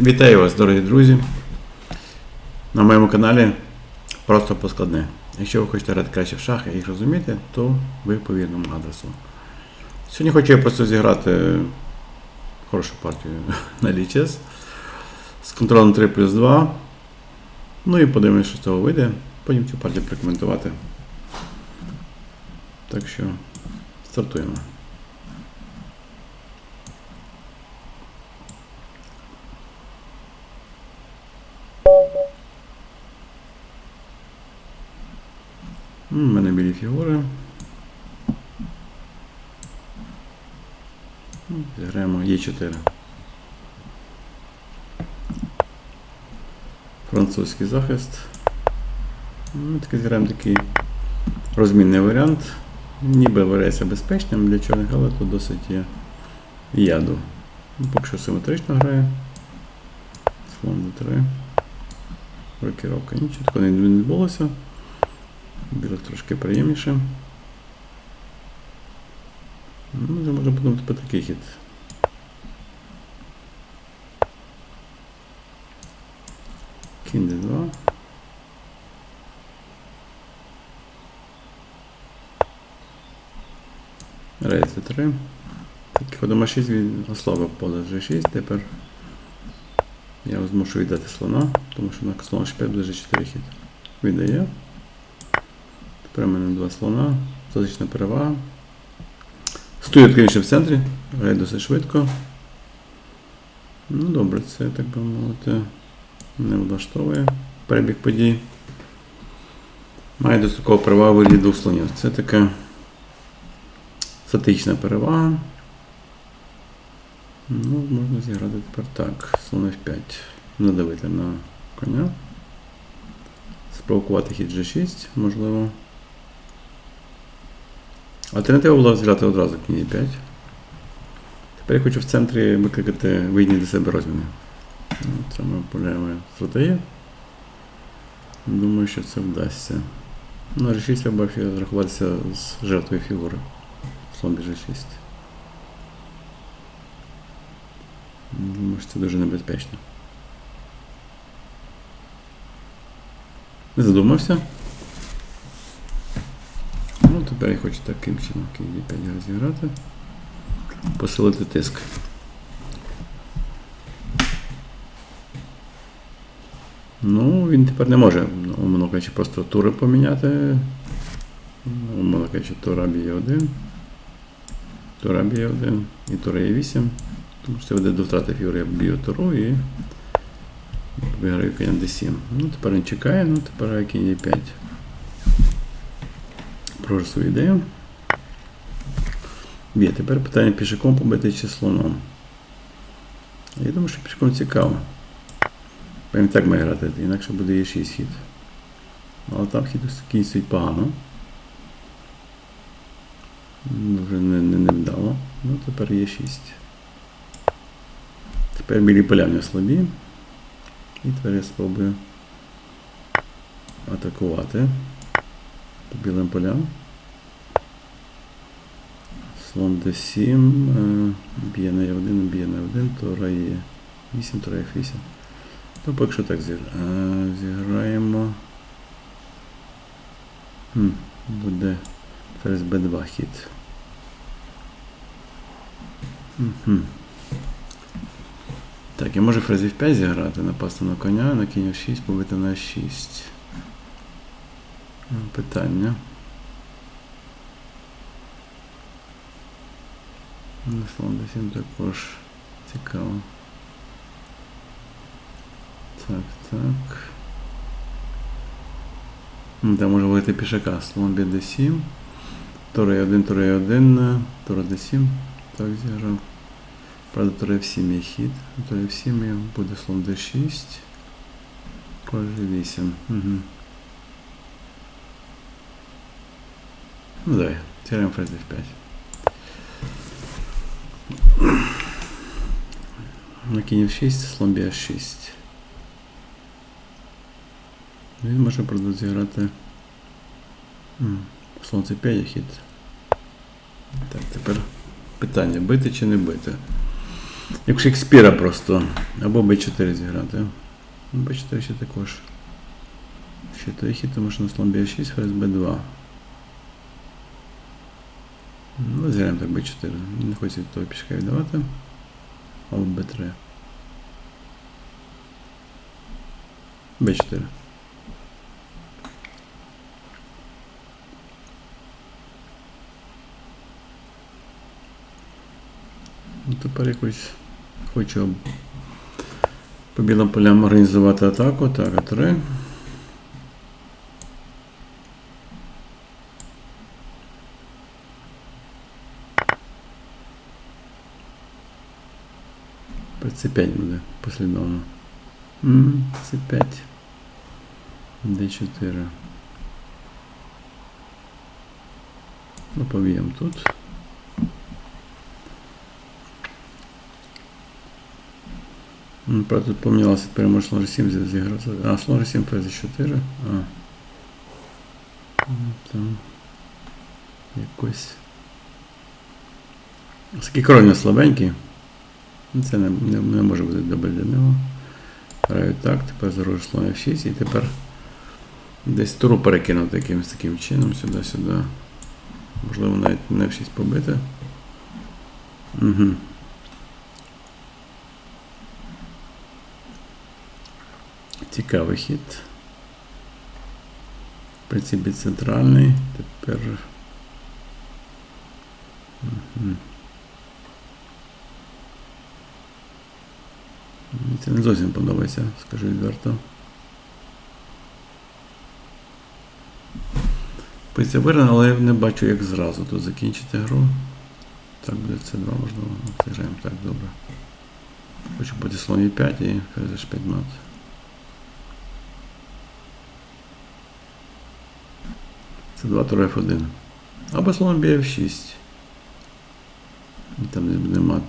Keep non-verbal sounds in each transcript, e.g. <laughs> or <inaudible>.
Вітаю вас, дорогі друзі. На моєму каналі просто поскладне. Якщо ви хочете грати краще в шахи і їх розуміти, то ви по вірному адресу. Сьогодні хочу я просто зіграти хорошу партію <laughs> на лічес з контролем 3 плюс 2. Ну і подивимось, що з цього вийде. Потім цю партію прокоментувати. Так що стартуємо. У мене білі фігури. Ну, Зіграємо Е4. Французький захист. Ми таки зіграємо такий розмінний варіант. Ніби вважається безпечним для чорних, але тут досить є яду. Ну, Поки що симетрично грає. Слон d3. Рокіровка. Нічого такого не відбулося. Білих трошки приємніше. Ну, вже можна подумати про такий хід. Кінь d2. Рейс d3. Так, ходом А6 він ослабив поле G6. Тепер я змушу віддати слона, тому що на слон H5 буде G4 хід. Віддає. У два слона, статична перевага. Стоїть, звісно, в центрі, грає досить швидко. Ну добре, це, так би мовити, не влаштовує перебіг подій. Має дострокову перевагу вигляді двох слонів. Це така статична перевага. Ну, можна зіграти тепер так. Слон F5. Надавити на коня. Спровокувати хід G6, можливо. Альтернатива була зіграти одразу кінь 5. Тепер я хочу в центрі викликати вигідні для себе розміни. Ну, Це ми поляємо стратегію. Думаю, що це вдасться. Ну, G6 треба рахуватися з жертвою фігури. Слон G6. Думаю, що це дуже небезпечно. Не задумався. Ну, тепер я хочу таким чином кінь 5 розіграти. Посилити тиск. Ну, він тепер не може, ну, умовно кажучи, просто тури поміняти. Ну, Умовно кажучи, тура б'є 1. Тура б'є 1 і тура є 8. Тому що це веде до втрати фігури, я б'ю туру і виграю коня d7. Ну, тепер він чекає, ну тепер кінь e 5 Прошу свою ідею. Є, тепер питання пішаком побити чи слоном. Я думаю, що пішаком цікаво. Прям так має грати, інакше буде є 6 хід. Але там хід кінь погано. Вже не, не, не вдало. Ну тепер є 6. Тепер білі поля в слабі. І тепер я спробую атакувати по білим полям. Слон d7, е, б'є на e1, б'є на 1, тура є 8, тура f8. Ну, поки що так е, зіграємо. Хм, буде ферзь b2 хід. Мгм. Так, я можу ферзь f5 зіграти, напасти на коня, на кінь f6, побити на 6. Питання. Слон d7 також цікаво. Так, так. Там може вийти пішака. Слон б'є d7. Тура 1, тура 1, тура d7. Так, зіграв. Правда, тура f7 є хід. Тура f7 буде слон d6. Коже 8. Угу. Ну давай, зіграємо ферзь f5. На кінь f6, слон б'є 6. Він може правда зіграти. Слон c5 є хід. Так, тепер питання, бити чи не бити. Як Шекспіра просто. Або Б4 зіграти. Ну, Б4 ще також. Ще той хід, тому що на слон Б6, ферзь Б2. Ну, зіграємо так Б4. Не хочеться від того пішка віддавати. Або Б3. Б4. Ну, Тепер якось хочу по білим полям організувати атаку. Так, А3. С5 буде послідовно. М, С5. Д4. Ну, поб'ємо тут. Ну, Правда, тут помінялося, тепер може слон 7 зіграти. А, слон 7 ферзь 4. А. Ну, Там якось. Оскільки король слабенький. Ну, Це не, не, не може бути добре для нього. Граю так, тепер загрожу слон F6 і тепер десь туру перекинути якимось таким чином сюди-сюди. Можливо, навіть на F6 побити. Угу. Цікавий хід. В принципі, центральний. Тепер. Угу. Це не зовсім подобається, скажу відверто. Позиція виграна, але я не бачу, як зразу тут закінчити гру. Так буде це 2 можливо. Зіграємо так добре. Хочу бути слон 5 і ферзь 5 мат. Це 2 тур F1. Або слон BF6. І там не буде мат.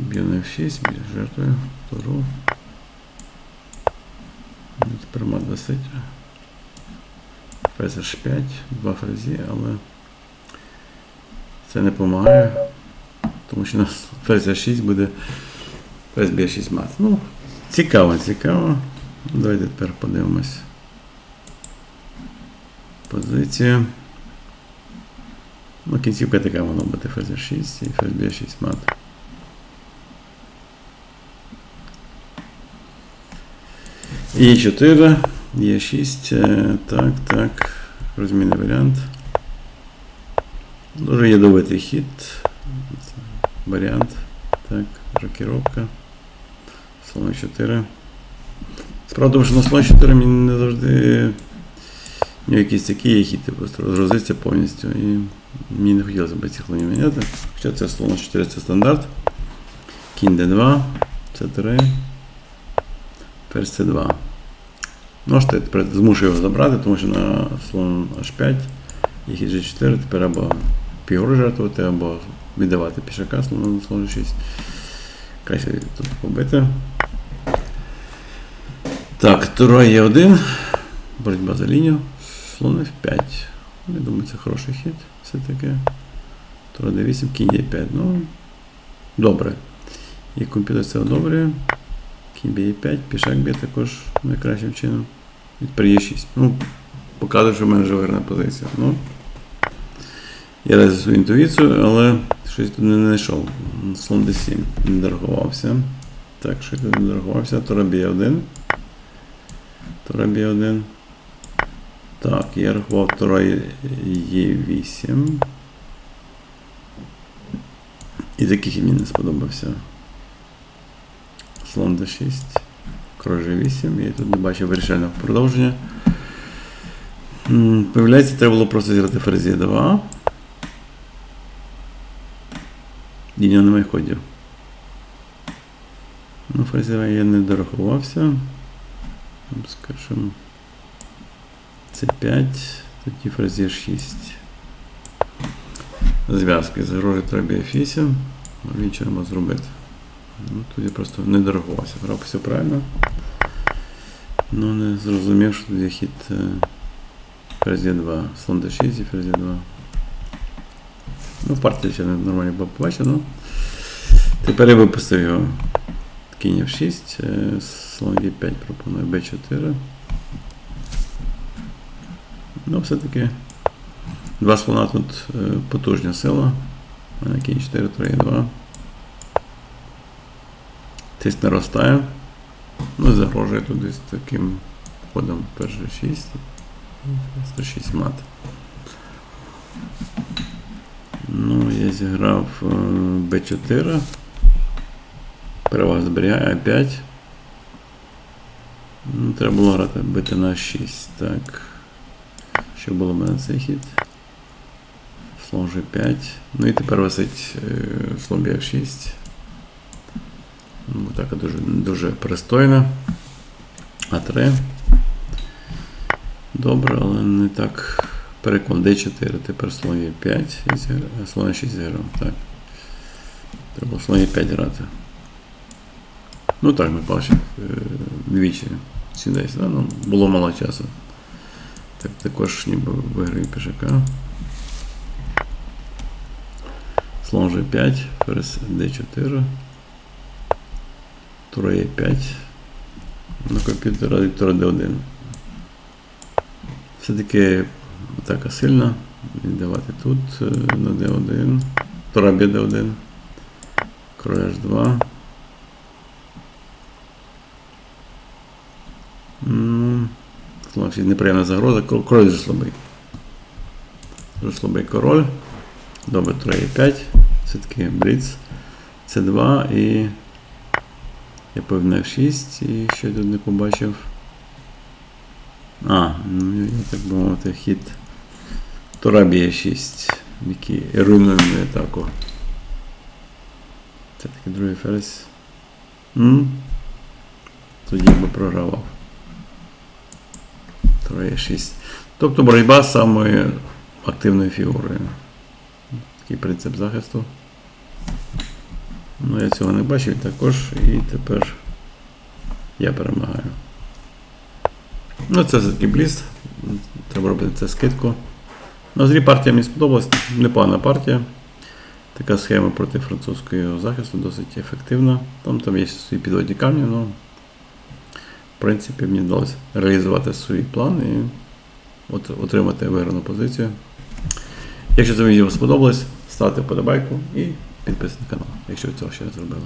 На F6, б'ю жертвую втору. Ну, Тепер мат висить. Ферзь H5, два ферзі, але це не допомагає, тому що у нас ферзь H6 буде ферзь B6 мат. Ну, цікаво, цікаво. Давайте тепер подивимось. Позиція. Ну, кінцівка така воно буде ферзь H6 і ферзь B6 мат. І 4, є 6. Так, так. Розмінний варіант. Дуже ядовитий хід. Варіант. Так, рокіровка. Слон 4. Справа тому, що на слон 4 мені не завжди у нього якісь такі є хіти, просто розгрузиться повністю. І мені не хотілося б ці слонів міняти. Хоча це слон 4 це стандарт. Кінь d2, c3. Ферзь c2. Ну, що тепер змушую його забрати, тому що на слон h5 і хід g4 тепер або пігору жертвувати, або віддавати пішака слон на слон g6. Краще тут побити. Так, тура є 1 Боротьба за лінію. Слон F5. Я думаю, це хороший хід. Все-таки. Тура D8, кінь D5. Ну, добре. І комп'ютер це одобрює. Кінь B5, пішак б'є також найкращим чином. Тепер є 6. Ну, показує, що в мене вже виграна позиція. Ну, я раз свою інтуїцію, але щось тут не знайшов. Слон D7 не дорахувався. Так, що я тут не дорахувався. Тура B1. Тура B1. Так, я рахував Тура Е8. І таких і мені не сподобався. Слон D6. Король G8. Я тут не бачив вирішального продовження. Появляється, треба було просто зіграти ферзі 2. Діньо немає ходів. Ну, ферзі 2 я не дорахувався. Скажімо. С5, тоді ферзі 6. Зв'язки загрожує треба F8. Він треба зробити. Ну, тут я просто не дорахувався. Грав все правильно. Ну не зрозумів, що тут є хід е, ферзі 2. Слон d6 і ферзі 2. Ну, в партії ще нормально було побачено. Тепер я випустив його. Кінь F6, е, слон G5 пропоную B4. Ну, все-таки два слона тут е, потужня сила. У мене кінь 4, 3 і 2. Тиск наростає. Ну, загрожує тут десь таким ходом перший 6. 106 мат. Ну, я зіграв е, B4. Перевага зберігає А5. Ну, треба було грати бити на 6. Так. Що було в мене цей хід? Слон G5. Ну і тепер висить е, слон F6. Така дуже, дуже пристойна. А3. Добре, але не так перекон D4. Тепер слон Е5. Слон 6 зіграв. Так. Треба слон Е5 грати. Ну так, ми бачимо е, двічі сюди сюди. Ну, було мало часу. Так також ніби виграю пішака. Слон G5, ферзь D4. Тура E5. На комп'ютера Віктора D1. Все-таки атака сильна. Віддавати тут е, на D1. Тура B1. Король H2. Ну, Славці неприємна загроза. Король дуже слабий. Дуже слабий король. Добре, 3 5. Все-таки Бліц. С2 і. Я певно F6 і що тут не побачив. А, ну я так би мовити, хід Тура б'є 6, який руйнує атаку. Це такий другий ферзь. Тоді би програвав. Тура є 6. Тобто боротьба з самою активною фігурою. Такий принцип захисту. Ну, я цього не бачив також, і тепер я перемагаю. Ну, це все-таки бліс. Треба робити це скидку. Ну, зрі партія мені сподобалась, непогана партія. Така схема проти французького захисту досить ефективна. Там, там є свої підводні камні, але в принципі мені вдалося реалізувати свій план і от, отримати виграну позицію. Якщо це відео сподобалось, ставте вподобайку і підписуйтесь на канал, якщо ви цього ще не зробили.